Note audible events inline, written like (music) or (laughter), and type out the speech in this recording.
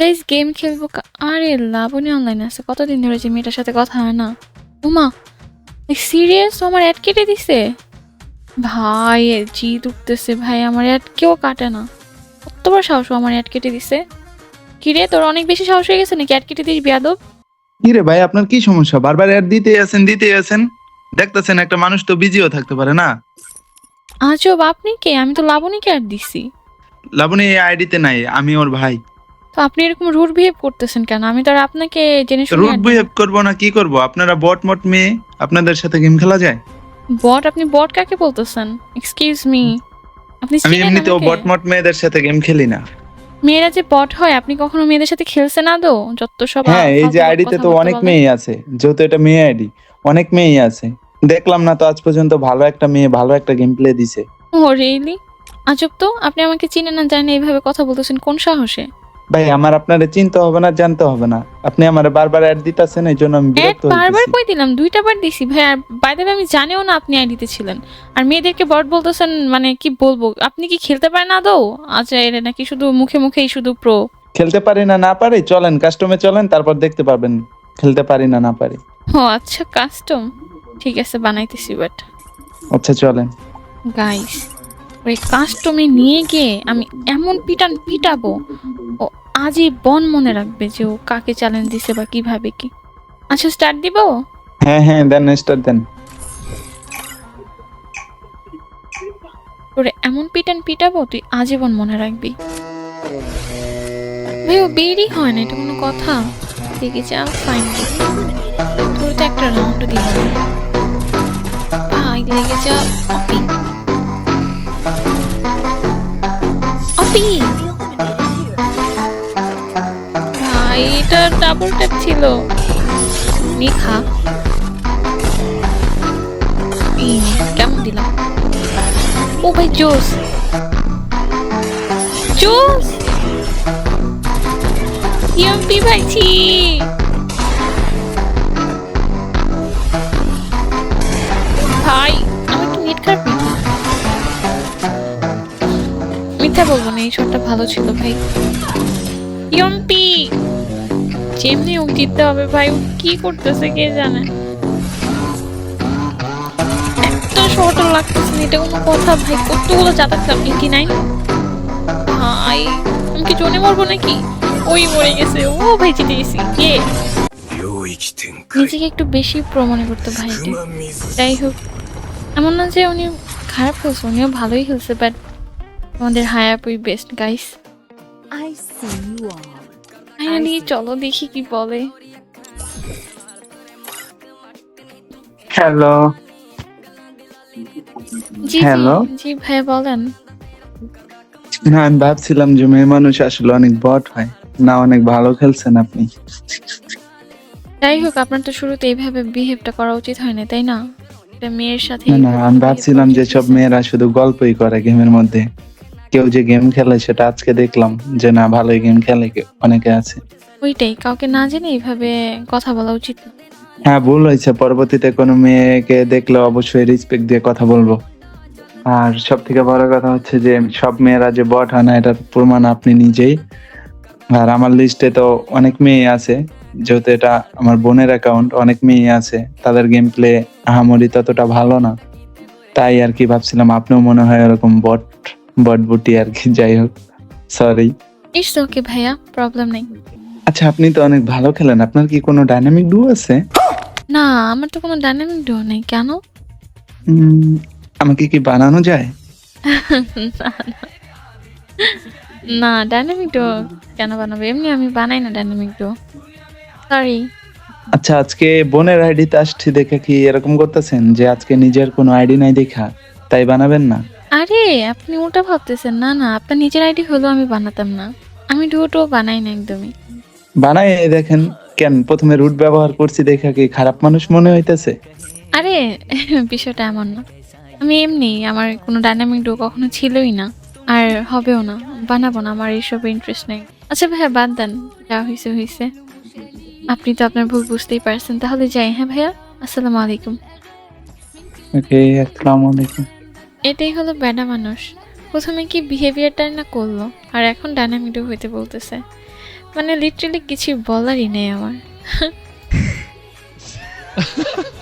Please game খেলব আরে Laboni online আছে কতদিন ধরে যে মেয়েটার সাথে কথা হয় না। উমা সিরিয়াস আমার অ্যাড কেটে দিছে? ভাই জি উঠতেছে ভাই আমার অ্যাড কেউ কাটে না। কতবার সাহস আমার অ্যাড কেটে দিছে? কিরে তোর অনেক বেশি সাহস হয়ে গেছে নাকি অ্যাড কেটে দিস বিয়াদব? কি রে ভাই আপনার কি সমস্যা? বারবার অ্যাড দিতে আছেন দিতে আছেন। দেখতেছেন একটা মানুষ তো বিজিও থাকতে পারে না? আজব আপনি কে? আমি তো লাবণীকে অ্যাড দিছি। লাবণী এই আইডিতে নাই আমি ওর ভাই। তো আপনি এরকম রুড বিহেভ করতেছেন কেন? আমি তো আর আপনাকে জেনে শুনে রুট বিহেভ করব না কি করব? আপনারা বট মট মেয়ে আপনাদের সাথে গেম খেলা যায়? বট আপনি বট কাকে বলতেছেন? এক্সকিউজ মি আপনি আমি এমনিতেও বট মট মেয়েদের সাথে গেম খেলি না। মেয়েরা যে বট হয় আপনি কখনো মেয়েদের সাথে খেলছেন না তো যত সব হ্যাঁ এই যে আইডিতে তো অনেক মেয়ে আছে যেহেতু এটা মেয়ে আইডি অনেক মেয়েই আছে। দেখলাম না তো আজ পর্যন্ত ভালো একটা মেয়ে ভালো একটা গেম প্লে দিছে। ও রিয়েলি আজব তো আপনি আমাকে চিনেন না জানেন এইভাবে কথা বলতেছেন কোন সাহসে? ভাই আমার আপনারে চিনতে হবে না জানতে হবে না। আপনি আমার বারবার অ্যাড দিতেছেন এই জন্য আমি অ্যাড বিরক্ত বারবার হইতেছি। কই দিলাম? দুইটা বার দিছি। ভাই আর বাই বাইরে আমি জানিও না আপনি আইডিতে ছিলেন আর মেয়েদেরকে বট বলতেছেন মানে কি বলব? আপনি কি খেলতে পারেন আদৌ? আচ্ছা এর নাকি শুধু মুখে মুখেই শুধু প্রো খেলতে পারি না না পারি চলেন কাস্টমে চলেন তারপর দেখতে পারবেন। খেলতে পারি না না পারি। ও আচ্ছা কাস্টম ঠিক আছে বানাইতেছি বাট আচ্ছা চলেন। গাইস ওই কাস্টমে নিয়ে গিয়ে আমি এমন পিটান পিটাবো ও আজই বন মনে রাখবে যে ও কাকে চ্যালেঞ্জ দিছে বা কীভাবে কি। আচ্ছা স্টার্ট দিব? হ্যাঁ হ্যাঁ দেন স্টার্ট দেন। তোরে এমন পিটান পিটাবো তুই আজীবন মনে রাখবি। ভাই ও বেরই হয় না এটা কোনো কথা। দেখে যা ফাইন তোর তো একটা রাউন্ড দিল ভাই লেগে যা অপি। অপি! ভাই এটা ডাবল ট্যাপ ছিল নিখা কেমন দিলাম? ও ভাই, জোস। জোস! ইয়ম্পি ভাইছি ভাই, আমার কি নেট খারাপ মিথ্যা বলব না, এই শটটা ভালো ছিল ভাই। ইয়ম্পি! যেমনি ও জিততে হবে ভাই, ও কি করতেছে কে জানে? এত শর্ট লাগতেছে এটা কোনো কথা ভাই, কতগুলো চাতাচ্ছিলাম এইটি নাইন ভাই আমি কি জনে মরবো নাকি? ওই মরে গেছে, ও ভাই জিতে গেছি, কে? নিজেকে একটু বেশি প্রমাণ করতো ভাই যাই হোক, এমন না যে উনি খারাপ খেলছে, উনিও ভালোই খেলছে বাট আমাদের হায়ার পুই best guys I see you all finally চলো দেখি কি বলে। হ্যালো। জি Hello? জি জি ভাইয়া বলেন। না আমি ভাবছিলাম যে মেয়ে মানুষ আসলে অনেক বট হয়। না অনেক ভালো খেলছেন আপনি। যাই হোক আপনার তো শুরুতে এইভাবে বিহেভটা করা উচিত হয় না তাই না? একটা মেয়ের সাথে না না আমি ভাবছিলাম যে সব মেয়েরা শুধু গল্পই করে গেমের মধ্যে। কেউ যে গেম খেলে সেটা আজকে দেখলাম যে না ভালোই গেম খেলে কেউ অনেকে আছে। ওইটাই কাউকে না জেনে এইভাবে কথা বলা উচিত হ্যাঁ ভুল হয়েছে। পরবর্তীতে কোনো মেয়েকে দেখলে অবশ্যই রেসপেক্ট দিয়ে কথা বলব। আর সব থেকে বড় কথা হচ্ছে যে সব মেয়েরা যে বট হয় না এটার প্রমাণ আপনি নিজেই। আর আমার লিস্টে তো অনেক মেয়ে আছে যেহেতু এটা আমার বোনের অ্যাকাউন্ট অনেক মেয়ে আছে। তাদের গেম প্লে আহামরি ততটা ভালো না। তাই আর কি ভাবছিলাম আপনিও মনে হয় এরকম বট বট বুটি আর কি যাই হোক সরি ইটস ওকে ভাইয়া প্রবলেম নেই। আচ্ছা আপনি তো অনেক ভালো খেলেন আপনার কি কোনো ডাইনামিক ডু আছে? না আমার তো কোনো ডাইনামিক ডো নেই কেন? উম, আমাকে কি বানানো যায়? না, ডাইনামিক ডো কেন বানাবো? এমনি আমি বানাই না ডাইনামিক ডো সরি আচ্ছা আজকে বোনের আইডিতে আসছি দেখে কি এরকম করতেছেন যে আজকে নিজের কোনো আইডি নাই দেখা তাই বানাবেন না? আরে আপনি ওটা ভাবতেছেন। না না আপনার নিজের আইডি হলেও আমি বানাতাম না। আমি ডুয়োটো বানাই না একদমই। বানাই দেখেন কেন? প্রথমে রুট ব্যবহার করছি দেখা কি খারাপ মানুষ মনে হইতেছে? আরে বিষয়টা এমন না। আমি এমনি আমার কোনো ডাইনামিক ডো কখনো ছিলই না। আর হবেও না বানাবো না আমার এইসব ইন্টারেস্ট নেই। আচ্ছা ভাইয়া বাদ দেন যা হয়েছে হয়েছে আপনি তো আপনার ভুল বুঝতেই পারছেন। তাহলে যাই হ্যাঁ ভাইয়া? আসসালামু আলাইকুম। ওকে আসসালামু আলাইকুম। এটাই হলো ব্যাডা মানুষ। প্রথমে কি বিহেভিয়ারটা না করল, আর এখন ডানামিডো হইতে বলতেছে। মানে লিটারালি কিছু বলারই নেই আমার। (laughs)